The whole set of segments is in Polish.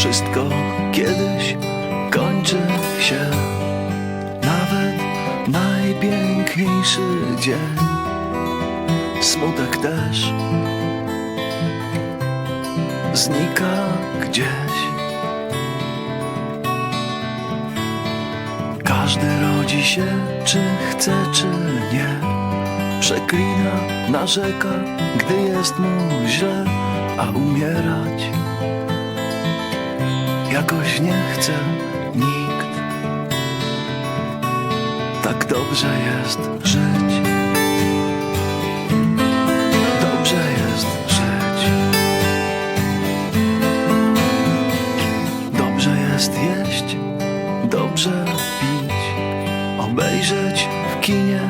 wszystko kiedyś kończy się. Nawet najpiękniejszy dzień, smutek też znika gdzieś. Każdy rodzi się, czy chce, czy nie. Przeklina, narzeka, gdy jest mu źle, a umierać jakoś nie chce nikt. Tak dobrze jest żyć. Dobrze jest żyć. Dobrze jest jeść, dobrze pić, obejrzeć w kinie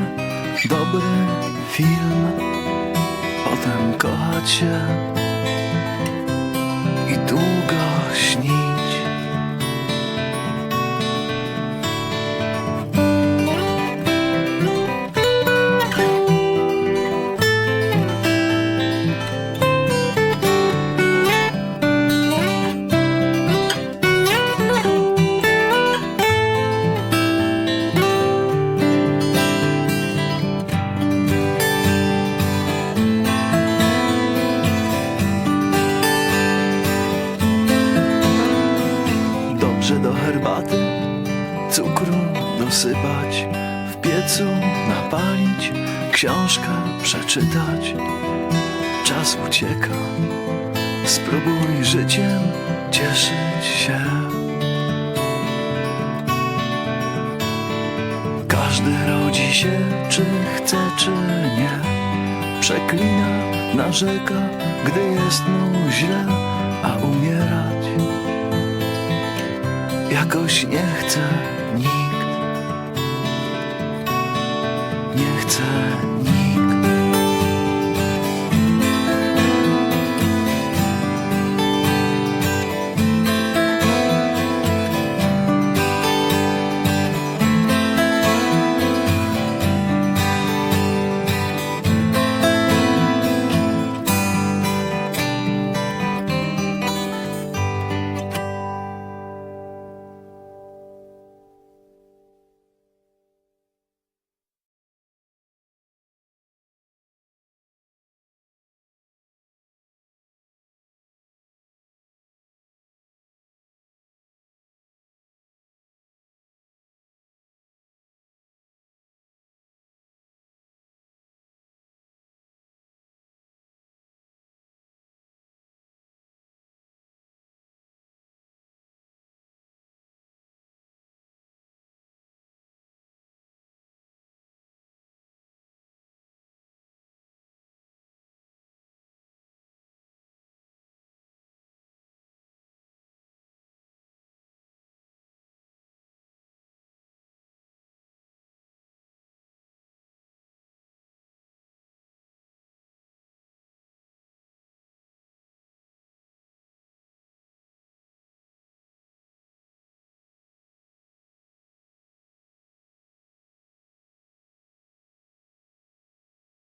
dobry film, potem kochać się i długo herbaty cukru dosypać, w piecu napalić, książkę przeczytać. Czas ucieka, spróbuj życiem cieszyć się. Każdy rodzi się, czy chce, czy nie. Przeklina, narzeka, gdy jest mu źle, a czegoś nie chce nikt. Nie chce